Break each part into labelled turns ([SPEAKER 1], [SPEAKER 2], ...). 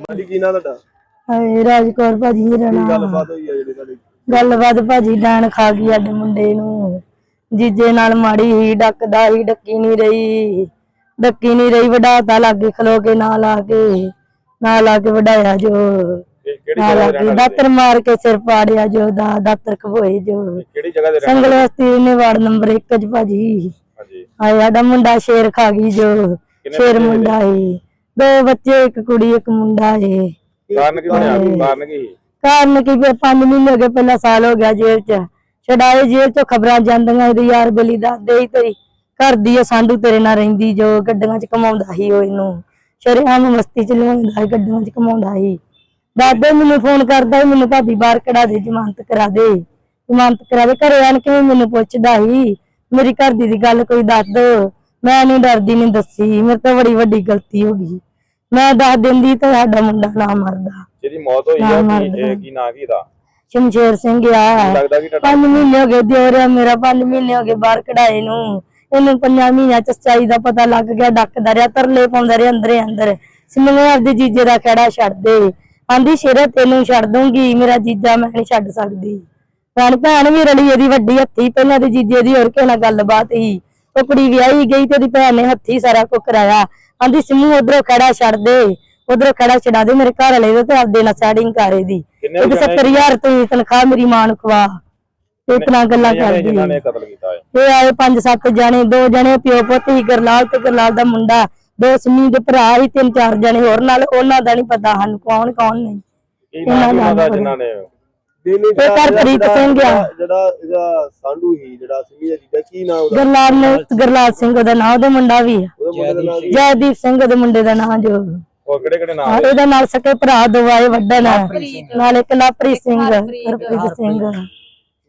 [SPEAKER 1] ਹਾਂਜੀ ਕੀ ਨਾਂ ਤੁਹਾਡਾ?
[SPEAKER 2] ਹਾਏ ਰਾਜਕੌਰ ਭਾਜੀ ਮੇਰਾ
[SPEAKER 1] ਕੀ
[SPEAKER 2] ਨਾਮ।
[SPEAKER 1] ਗੱਲਬਾਤ ਹੋਈ ਹੈ ਜਿਹੜੀ ਤੁਹਾਡੀ?
[SPEAKER 2] ਗੱਲਬਾਤ ਭਾਜੀ ਡਾਣ ਖਾ ਗਈ ਸਾਡੇ ਮੁੰਡੇ ਨੂੰ। ਜੀਜੇ ਨਾਲ ਮਾੜੀ ਹੀ ਡੱਕਦਾ ਹੀ ਡੱਕੀ ਨਹੀਂ ਰਹੀ। ਡੱਕੀ ਨਹੀਂ ਰਹੀ ਵਡਾਤਾ ਲਾਗੇ ਖਲੋ ਕੇ ਨਾਲ ਆ ਕੇ। ਨਾਲ ਆ ਕੇ ਵਡਾਇਆ ਜੋ।
[SPEAKER 1] ਕਿਹੜੀ
[SPEAKER 2] ਨਾਲ
[SPEAKER 1] ਜਗ੍ਹਾ
[SPEAKER 2] ਆ
[SPEAKER 1] ਦੇ
[SPEAKER 2] ਕੇ
[SPEAKER 1] ਰਹਿਣ ਵਾਲੇ
[SPEAKER 2] ਦਾਤਰ ਮਾਰ ਕੇ ਸਿਰ ਪਾੜਿਆ ਜੋ ਦਾ ਦਾਤਰ ਖਵੋਏ ਜੋ।
[SPEAKER 1] ਕਿਹੜੀ ਜਗ੍ਹਾ ਦੇ ਰਹਿਣ
[SPEAKER 2] ਸੰਗਲ
[SPEAKER 1] ਵਾਲੇ?
[SPEAKER 2] ਵਸਤੀ ਨੇ ਵਾਰਡ ਨੰਬਰ 1 ਚ ਭਾਜੀ।
[SPEAKER 1] ਹਾਂਜੀ।
[SPEAKER 2] ਹਾਏ ਸਾਡਾ ਮੁੰਡਾ ਸ਼ੇਰ ਖਾ ਗਈ ਜੋ। ਸ਼ੇਰ ਮੁੰਡਾ ਹੀ ਦੋ ਬੱਚੇ ਇੱਕ ਕੁੜੀ ਇੱਕ ਮੁੰਡਾ ਹੈ
[SPEAKER 1] ਕਾਰਨ ਕੀ ਬਣਿਆ? ਕਾਰਨ ਕੀ?
[SPEAKER 2] ਕਾਰਨ ਕੀ ਫਿਰ? 5 ਮਹੀਨੇ ਹੋ ਗਏ ਪਹਿਲਾਂ ਸਾਲ ਹੋ ਗਿਆ ਜੇਲ੍ਹ ਚ। ਛਡਾਏ ਜੇਲ੍ਹ ਚੋਂ ਖਬਰਾਂ ਜਾਂਦੀਆਂ ਇਹਦੇ ਯਾਰ ਬਲੀ ਦੱਸਦੇ ਹੀ ਤੇਰੀ ਘਰ ਦੀ ਆ ਸਾਂਢੂ ਤੇਰੇ ਨਾਲ ਰਹਿੰਦੀ ਜੋ ਗੱਡੀਆਂ ਚ ਕਮਾਉਂਦਾ ਸੀ ਉਹ ਇਹਨੂੰ। ਸ਼ਰੇਆਮ ਮਸਤੀ ਚ ਲਿਆਉਂਦਾ ਸੀ ਗੱਡੀਆਂ ਚ ਕਮਾਉਂਦਾ ਸੀ। ਦਾਦੇ ਮੈਨੂੰ ਫੋਨ ਕਰਦਾ ਸੀ ਮੈਨੂੰ ਭਾਬੀ ਬਾਹਰ ਕਢਾ ਦੇ ਜ਼ਮਾਨਤ ਕਰਾ ਦੇ। ਜ਼ਮਾਨਤ ਕਰਾ ਦੇ ਘਰੇ ਆਣ ਕੇ ਵੀ ਮੈਨੂੰ ਪੁੱਛਦਾ ਸੀ ਮੇਰੀ ਘਰ ਦੀ ਦੀ ਗੱਲ ਕੋਈ ਦੱਸ ਦੋ। ਮੈਂ ਨਹੀਂ ਡਰਦੀ ਨਹੀਂ ਦੱਸੀ ਮੇਰੇ ਤੋਂ ਬੜੀ ਵੱਡੀ ਗਲਤੀ ਹੋ ਗਈ। ਮੈਂ ਦੱਸ ਦਿੰਦੀ ਤਾਂ ਸਾਡਾ ਮੁੰਡਾ ਨਾ ਮਰਦਾ।
[SPEAKER 1] ਜਿਹਦੀ ਮੌਤ ਹੋਈ ਆ ਕੀ। ਇਹ ਕੀ ਨਾਂ ਕੀ ਦਾ
[SPEAKER 2] ਸ਼ਮਸ਼ੇਰ ਸਿੰਘ ਆ।
[SPEAKER 1] ਲੱਗਦਾ ਕਿ ਤੁਹਾਡਾ
[SPEAKER 2] ਪੰਜ ਮਹੀਨੇ ਹੋ ਗਏ ਦਿਓਰਿਆ ਮੇਰਾ ਪੰਜ ਮਹੀਨੇ ਹੋ ਗਏ ਬਾਹਰ ਕਢਾਏ ਨੂੰ। ਇਹਨੂੰ ਪੰਜਾਂ ਮਹੀਨਿਆਂ ਚ ਸਚਾਈ ਦਾ ਪਤਾ ਲੱਗ ਗਿਆ ਡੱਕਦਾ ਰਿਹਾ ਤਰਲੇ ਪਾਉਂਦਾ ਰਿਹਾ ਅੰਦਰੇ ਅੰਦਰ। ਸਿਮਵੇਂ ਆਪਦੇ ਜੀਜੇ ਦਾ ਖੜਾ ਛੱਡ ਦੇ। ਆਂਦੀ ਸ਼ੇਰੇ ਤੈਨੂੰ ਛੱਡ ਦੂੰਗੀ ਮੇਰਾ ਜੀਜਾ ਮੈਂ ਨਹੀਂ ਛੱਡ ਸਕਦੀ। ਭੈਣ ਭੈਣ ਵੀ ਰਲੀ ਇਹਦੀ ਵੱਡੀ ਹੱਥੀ ਪਹਿਲਾਂ ਤੇ ਜੀਜੇ ਦੀ ਹੋਰ ਕਿਸੇ ਨਾਲ ਗੱਲਬਾਤ ਸੀ। ਉਹ ਕੁੜੀ ਵਿਆਹੀ ਗਈ ਤੇ ਉਹਦੀ ਭੈਣ ਨੇ ਹੱਥੀ ਸਾਰਾ ਕੁਝ ਕਰਾਇਆ। ਆਂਦੀ ਸਿਮੂ ਉਧਰੋਂ ਖੜਾ ਛੱਡ ਦੇ। ਉਧਰੋਂ ਖੜਾ ਛਡਾ ਦੇ ਮੇਰੇ ਘਰ ਵਾਲੇ ਦੇ ਤੇ ਆਪਦੇ ਨਾਲ ਸੈਟਿੰਗ ਕਰ
[SPEAKER 1] ਜਣੇ-
[SPEAKER 2] 70000 ਤੂੰ ਤਨਖਾਹ ਮੇਰੀ ਮਾਂ ਨੂੰ ਖਵਾ। ਇਤਨਾ ਗੱਲਾਂ ਕਰਦੀ।
[SPEAKER 1] ਹੈ
[SPEAKER 2] ਇਹ? ਆਏ ਪੰਜ ਸੱਤ ਜਣੇ ਦੋ ਜਣੇ ਪਿਓ ਪੁੱਤ ਹੀ ਗਰਲਾਲ ਤੇ ਗਰਲਾਲ ਦਾ ਮੁੰਡਾ। ਦੋ ਸਿੰਮੀ ਦੇ ਭਰਾ ਹੀ ਤਿੰਨ ਚਾਰ ਜਣੇ ਹੋਰ ਨਾਲ ਉਹਨਾਂ ਦਾ ਨਹੀਂ ਪਤਾ ਸਾਨੂੰ ਕੌਣ ਕੌਣ ਨਹੀਂ।
[SPEAKER 1] ਕੀ ਉਹਨਾਂ ਦਾ ਜਿਨ੍ਹਾਂ ਨੇ?
[SPEAKER 3] ਦੀਨੀ
[SPEAKER 2] ਹਰਪ੍ਰੀਤ ਸਿੰਘ ਆ।
[SPEAKER 3] ਜਿਹੜਾ ਇਹਦਾ ਸਾਂਢੂ ਹੀ ਜਿਹੜਾ ਸਿੰਘੀ ਦਾ ਜੀਜਾ ਕੀ ਨਾਮ ਉਹਦਾ?
[SPEAKER 2] ਗਰਲਾਲ ਨੇ ਗਰਲਾਲ ਸਿੰਘ ਉਹਦਾ ਨਾਂ ਉਹਦੇ ਮੁੰਡਾ ਵੀ ਆ।
[SPEAKER 3] ਉਹਦਾ ਮੁੰਡੇ ਦਾ ਨਾਮ ਕੀ?
[SPEAKER 2] ਜੈਦੀਪ ਸਿੰਘ ਉਹਦੇ ਮੁੰਡੇ ਦਾ ਨਾਂ ਜੋ।
[SPEAKER 1] ਉਹ ਕਿਹੜੇ ਕਿਹੜੇ ਨਾਂ
[SPEAKER 2] ਹਾਂ, ਇਹਦੇ ਨਾਲ ਸਕੇ ਭਰਾ ਦੋ ਆਏ ਵੱਡਾ ਨਾਲ ਨਾਲ ਇੱਕ ਲਾਪਰੀ ਸਿੰਘ ਹਰਪ੍ਰੀਤ ਸਿੰਘ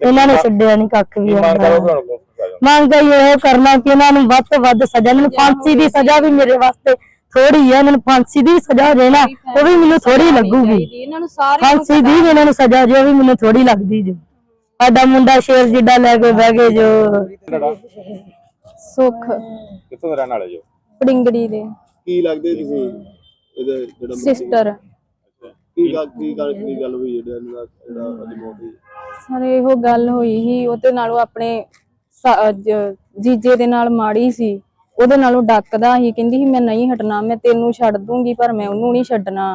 [SPEAKER 2] ਇਹਨਾਂ ਨੇ ਛੱਡਿਆ ਨਹੀਂ ਕੱਖ ਵੀ
[SPEAKER 1] ਕੀ ਮੰਗ
[SPEAKER 2] ਆਉਂਦਾ
[SPEAKER 1] ਕਰੋ ਤੁਹਾਨੂੰ ਪੁਲਿਸ ਪ੍ਰਸ਼ਾਸਨ
[SPEAKER 2] ਮੰਗ ਇਹ ਕਰਨਾ ਕਿ ਇਹਨਾਂ ਨੂੰ ਵੱਧ ਤੋਂ ਵੱਧ ਸਜ਼ਾ ਇਹਨਾਂ ਨੂੰ ਫਾਂਸੀ ਦੀ ਸਜ਼ਾ ਵੀ ਮੇਰੇ ਵਾਸਤੇ ਥੋੜੀ ਹੈ ਇਹਨਾਂ ਨੂੰ ਫਾਂਸੀ ਦੀ ਸਜ਼ਾ ਦੇ ਨਾ ਉਹ ਵੀ ਮੈਨੂੰ ਥੋੜੀ ਲੱਗੂਗੀ।
[SPEAKER 4] ਇਹਨਾਂ ਨੂੰ ਸਾਰੇ
[SPEAKER 2] ਫਾਂਸੀ ਦੀ ਵੀ ਇਹਨਾਂ ਨੂੰ ਸਜ਼ਾ ਜੋ ਵੀ ਮੈਨੂੰ ਥੋੜੀ ਲੱਗਦੀ ਜੋ। ਸਾਡਾ ਮੁੰਡਾ ਸ਼ੇਰ ਜਿੱਡਾ ਲੈ ਕੇ ਬਹਿ ਗਏ ਜੋ।
[SPEAKER 4] ਸੁੱਖ।
[SPEAKER 1] ਕਿੱਥੋਂ ਦੇ ਰਹਿਣ ਵਾਲੇ ਜੋ?
[SPEAKER 4] ਪੜਿੰਗੜੀ ਦੇ।
[SPEAKER 3] ਕੀ ਲੱਗਦੇ ਤੁਸੀਂ ਇਹਦਾ ਜਿਹੜਾ
[SPEAKER 4] ਸਿਸਟਰ
[SPEAKER 3] ਕੀ ਗੱਲ ਕੀ ਗੱਲ ਕੀ ਗੱਲ ਹੋਈ ਜਿਹੜਾ ਜਿਹੜਾ ਅੱਜ ਮੌਤ ਹੋਈ?
[SPEAKER 4] ਸਰ ਇਹੋ ਗੱਲ ਹੋਈ ਸੀ ਉਹਦੇ ਨਾਲੋਂ ਆਪਣੇ ਜੀਜੇ ਦੇ ਨਾਲ ਮਾੜੀ ਸੀ। ਉਹਦੇ ਨਾਲੋਂ ਡੱਕਦਾ ਸੀ ਕਹਿੰਦੀ ਸੀ ਮੈਂ ਨਹੀਂ ਹਟਣਾ ਮੈਂ ਤੈਨੂੰ ਛੱਡ ਦੂੰਗੀ ਪਰ ਮੈਂ ਉਹਨੂੰ ਨਹੀਂ ਛੱਡਣਾ।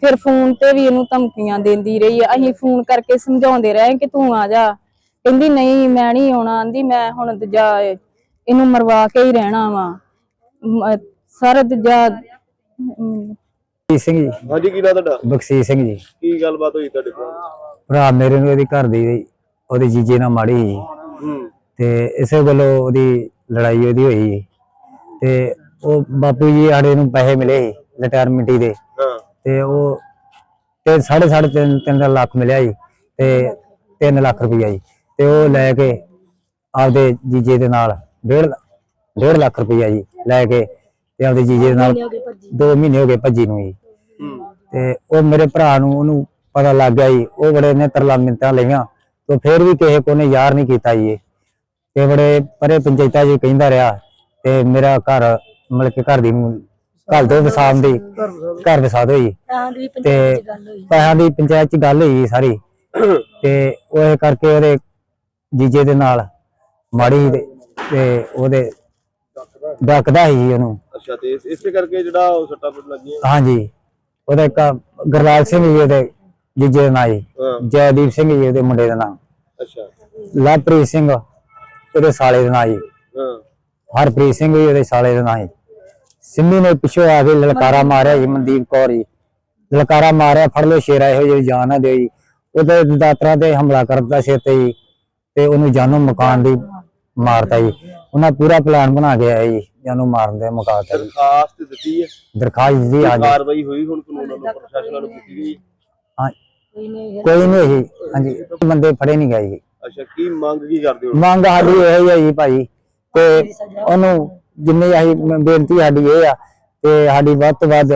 [SPEAKER 4] ਫਿਰ ਫੋਨ ਤੇ ਵੀ ਇਹਨੂੰ ਧਮਕੀਆਂ ਦਿੰਦੀ ਰਹੀ ਆ। ਅਸੀਂ ਫੋਨ ਕਰਕੇ ਸਮਝਾਉਂਦੇ ਰਹੇ ਕਿ ਤੂੰ ਆ ਜਾ। ਕਹਿੰਦੀ ਨਹੀਂ ਮੈਂ ਨਹੀਂ ਆਉਣਾ। ਆਂਦੀ ਮੈਂ ਹੁਣ ਦੂਜਾ ਇਹਨੂੰ ਮਰਵਾ ਕੇ ਹੀ ਰਹਿਣਾ ਵਾ। ਸਰ ਦੂਜਾ
[SPEAKER 5] ਬਖਸ਼ੀਸ਼ ਸਿੰਘ ਜੀ।
[SPEAKER 3] ਹਾਂਜੀ ਕੀ ਨਾਮ ਤੁਹਾਡਾ?
[SPEAKER 5] ਬਖਸ਼ੀਸ਼ ਸਿੰਘ ਜੀ।
[SPEAKER 3] ਕੀ ਗੱਲਬਾਤ ਹੋਈ ਤੁਹਾਡੇ ਕੋਲ?
[SPEAKER 5] ਭਰਾ ਮੇਰੇ ਨੂੰ ਇਹਦੀ ਘਰ ਦੀ ਉਹਦੇ ਜੀਜੇ ਨਾਲ ਮਾੜੀ
[SPEAKER 3] ਹੂੰ।
[SPEAKER 5] ਤੇ ਇਸੇ ਗੱਲੋਂ ਉਹਦੀ ਲੜਾਈ ਉਹਦੀ ਹੋਈ। ਤੇ ਉਹ ਬਾਪੂ ਜੀ ਸਾਡੇ ਨੂੰ ਪੈਸੇ ਮਿਲੇ ਰਿਟਾਇਰਮੈਂਟ ਦੇ।
[SPEAKER 3] ਹਾਂ।
[SPEAKER 5] ਤੇ ਉਹ ਤੇ ਸਾਢੇ ਸਾਢੇ ਤਿੰਨ ਤਿੰਨ ਲੱਖ ਮਿਲਿਆ ਜੀ ਤੇ 3 ਲੱਖ ਰੁਪਈਆ ਜੀ। ਤੇ ਉਹ ਲੈ ਕੇ ਆਪਦੇ ਜੀਜੇ ਦੇ ਨਾਲ ਡੇਢ ਡੇਢ ਲੱਖ ਰੁਪਈਆ ਜੀ ਲੈ ਕੇ ਤੇ ਆਪਦੇ ਜੀਜੇ ਦੇ ਨਾਲ 2 ਮਹੀਨੇ ਹੋ ਗਏ ਭੱਜੀ ਨੂੰ। ਜੀ।
[SPEAKER 3] ਹੂੰ।
[SPEAKER 5] ਤੇ ਉਹ ਮੇਰੇ ਭਰਾ ਨੂੰ ਉਹਨੂੰ ਪਤਾ ਲੱਗ ਗਿਆ ਜੀ। ਉਹ ਬੜੇ ਨੇ ਤਰਲਾ ਮਿੰਤਾਂ ਲਈਆਂ। ਤੇ ਫਿਰ ਵੀ ਕਿਸੇ ਕੋ ਨੇ ਯਾਰ ਨਹੀਂ ਕੀਤਾ ਜੀ ਇਹ। ਤੇ ਬੜੇ ਪਰੇ ਪੰਚਾਇਤਾਂ ਜੀ ਕਹਿੰਦਾ ਰਿਹਾ ਤੇ ਮੇਰਾ ਘਰ ਮਤਲਬ ਕਿ ਘਰ ਦੀ ਨੂੰ ਘਰ ਦੋ ਵਸਾਮ ਦੀ ਘਰ ਵਸਾ ਦਿਓ ਜੀ
[SPEAKER 2] ਤਾਂ ਦੀ
[SPEAKER 5] ਤੇ ਪੈਸਿਆਂ ਦੀ ਪੰਚਾਇਤ ਚ ਗੱਲ ਹੋਈ ਸਾਰੀ। ਤੇ ਉਹ ਇਹ ਕਰਕੇ ਉਹਦੇ ਜੀਜੇ ਦੇ ਨਾਲ ਮਾੜੀ ਤੇ ਉਹਦੇ ਡੱਕਦਾ ਸੀ ਜੀ ਉਹਨੂੰ।
[SPEAKER 3] ਅੱਛਾ ਤੇ ਇਸ- ਕਰਕੇ ਜਿਹੜਾ ਉਹ ਸੱਟਾਂ ਫੁੱਟ ਲੱਗੀਆਂ।
[SPEAKER 5] ਹਾਂਜੀ। ਉਹਦਾ ਇੱਕ ਗੁਰਲਾਲ ਸਿੰਘ ਜੀ ਉਹਦੇ ਜੀਜੇ ਦਾ ਨਾਂ ਜੀ।
[SPEAKER 3] ਹਾਂ।
[SPEAKER 5] ਜੈਦੀਪ ਸਿੰਘ ਜੀ ਉਹਦੇ ਮੁੰਡੇ ਦਾ ਨਾਮ
[SPEAKER 3] ਅੱਛਾ।
[SPEAKER 5] ਲਵਪ੍ਰੀਤ ਸਿੰਘ। ਉਹਦੇ ਸਾਲੇ ਦਾ ਨਾਂ ਜੀ
[SPEAKER 3] ਹਾਂ।
[SPEAKER 5] ਹਰਪ੍ਰੀਤ ਸਿੰਘ ਜੀ ਉਹਦੇ ਸਾਲੇ ਦਾ ਨਾਂ ਜੀ ਸਿੰਮੀ ਨੇ ਪਿੱਛੋਂ ਆ ਕੇ ਲਲਕਾਰਾ ਮਾਰਿਆ ਜੀ ਮਨਦੀਪ ਕੌਰ ਜੀ। ਲਲਕਾਰਾ ਮਾਰਿਆ ਫੜ ਲਓ ਸ਼ੇਰਾ ਇਹੋ ਜਿਹੀ ਜਾਨ ਨਾ ਦਿਓ ਜੀ। ਉਹਦੇ ਦਾਤਰਾ ਤੇ ਹਮਲਾ ਕਰਦਾ ਸਿਰ ਤੇ ਜੀ ਤੇ ਉਹਨੂੰ ਜਾਨੋਂ ਮਕਾਨ ਦੀ ਮਾਰਤਾ ਜੀ। ਉਹਨਾਂ ਪੂਰਾ ਪਲਾਨ ਬਣਾ ਕੇ ਆਏ ਜੀ ਜਾਨੋਂ ਮਾਰਨ ਦੇ ਮੁਕਾਬਲੇ
[SPEAKER 3] ਦਰਖਾਸਤ ਦਿੱਤੀ ਹੈ।
[SPEAKER 5] ਦਰਖਾਸਤ ਜੀ। ਅੱਜ
[SPEAKER 3] ਕਾਰਵਾਈ ਹੋਈ ਹੁਣ ਕਾਨੂੰਨ ਵੱਲੋਂ ਪ੍ਰਸ਼ਾਸਨ ਵੱਲੋਂ ਕੀਤੀ ਗਈ
[SPEAKER 5] ਹਾਂ। ਕੋਈ ਨਹੀਂ ਜੀ ਹਾਂਜੀ। ਬੰਦੇ ਫੜੇ ਨਹੀਂ ਗਏ ਜੀ।
[SPEAKER 3] ਅੱਛਾ, ਕੀ ਮੰਗ ਕੀ ਕਰਦੇ ਹੋ?
[SPEAKER 5] ਮੰਗ ਸਾਡੀ ਇਹ ਹੀ ਹੈ ਜੀ ਭਾਈ ਤੇ ਉਹਨੂੰ ਜਿੰਨੀ ਅਸੀਂ ਬੇਨਤੀ ਸਾਡੀ ਇਹ ਆ ਤੇ ਸਾਡੀ ਵੱਧ ਤੋਂ ਵੱਧ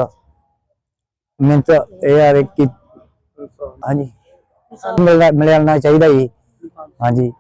[SPEAKER 5] ਮਿਹਨਤ ਇਹ ਆ ਕਿ ਹਾਂਜੀ। ਮਿਲਣਾ ਮਿਲਣਾ ਚਾਹੀਦਾ ਜੀ। ਹਾਂਜੀ।